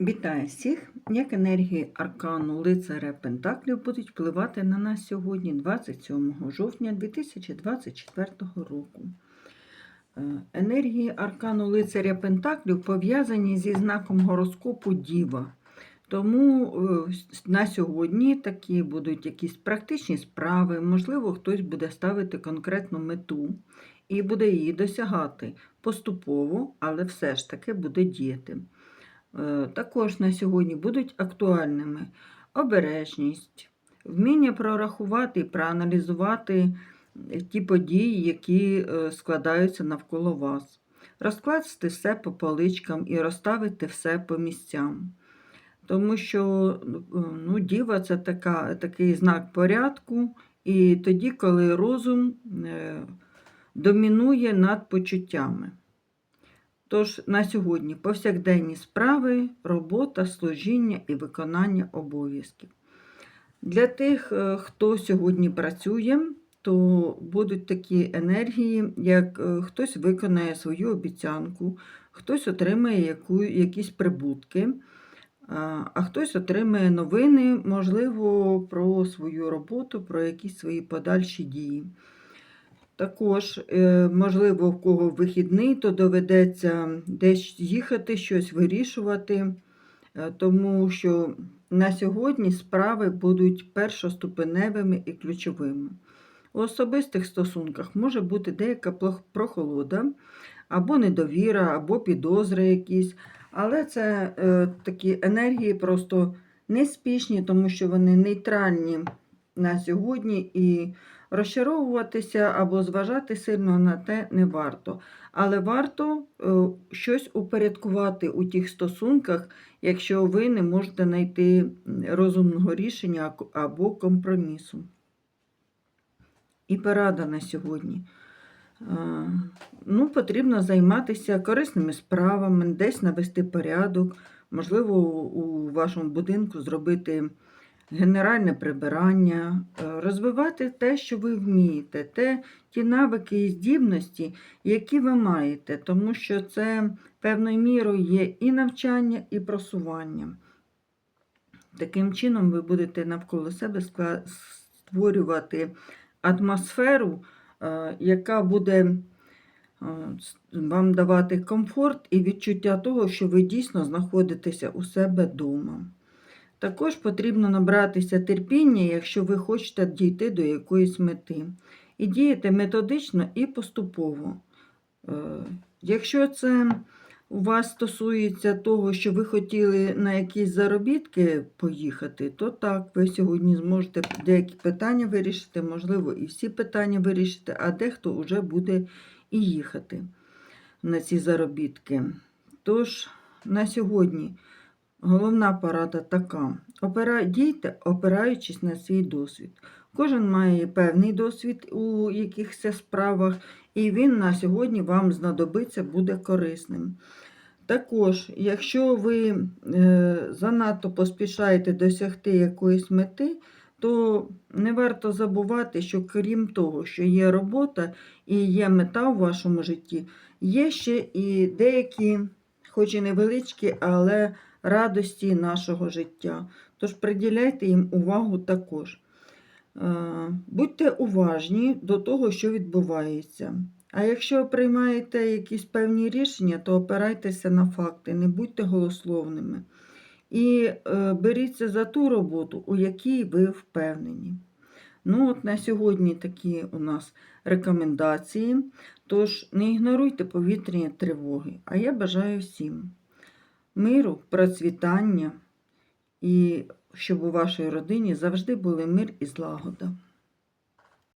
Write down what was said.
Вітаю всіх! Як енергії аркану лицаря Пентаклів будуть впливати на нас сьогодні, 27 жовтня 2024 року. Е, Енергії аркану лицаря Пентаклів пов'язані зі знаком гороскопу Діва. Тому е, на сьогодні такі будуть якісь практичні справи, можливо, хтось буде ставити конкретну мету і буде її досягати поступово, але все ж таки буде діяти. Е, також на сьогодні будуть актуальними обережність, вміння прорахувати і проаналізувати ті події, які е, складаються навколо вас, розкласти все по поличкам і розставити все по місцям. Тому що ну, діва це така, такий знак порядку, і тоді, коли розум е, домінує над почуттями. Тож на сьогодні повсякденні справи, робота, служіння і виконання обов'язків. Для тих, е, хто сьогодні працює, то будуть такі енергії, як е, хтось виконає свою обіцянку, хтось отримає яку, якісь прибутки, а хтось отримає новини, можливо, про свою роботу, про якісь свої подальші дії. Також, е, можливо, в кого вихідний, то доведеться десь їхати, щось вирішувати, е, тому що на сьогодні справи будуть першоступеневими і ключовими. У особистих стосунках може бути деяка прохолода, або недовіра, або підозри якісь. Але це е, такі енергії просто неспішні, тому що вони нейтральні на сьогодні. і Розчаровуватися або зважати сильно на те не варто. Але варто е, щось упорядкувати у тих стосунках, якщо ви не можете знайти розумного рішення або компромісу. І порада на сьогодні. Е, ну, Потрібно займатися корисними справами, десь навести порядок, можливо, у вашому будинку зробити генеральне прибирання, е, розвивати те, що ви вмієте, те, ті навики і здібності, які ви маєте, тому що це певною мірою є і навчання, і просування. Таким чином, ви будете навколо себе створювати атмосферу, е, яка буде е, вам давати комфорт і відчуття того, що ви дійсно знаходитеся у себе вдома. Також потрібно набратися терпіння, якщо ви хочете дійти до якоїсь мети. І діяти методично і поступово. Е, якщо це у вас стосується того, що ви хотіли на якісь заробітки поїхати, то так, ви сьогодні зможете деякі питання вирішити, можливо, і всі питання вирішити, а дехто вже буде і їхати на ці заробітки. Тож, на сьогодні. Головна порада така: дійте, опираючись на свій досвід. Кожен має певний досвід у якихось справах, і він на сьогодні вам знадобиться, буде корисним. Також, якщо ви е, занадто поспішаєте досягти якоїсь мети, то не варто забувати, що крім того, що є робота і є мета в вашому житті, є ще і деякі, хоч і невеличкі, але радості нашого життя. Тож приділяйте їм увагу також. Е, будьте уважні до того, що відбувається. А якщо приймаєте якісь певні рішення, то опирайтеся на факти, не будьте голословними. І е, беріться за ту роботу, у якій ви впевнені. Ну, от На сьогодні такі у нас рекомендації. Тож не ігноруйте повітряні тривоги. А я бажаю всім миру, процвітання і щоб у вашій родині завжди були мир і злагода.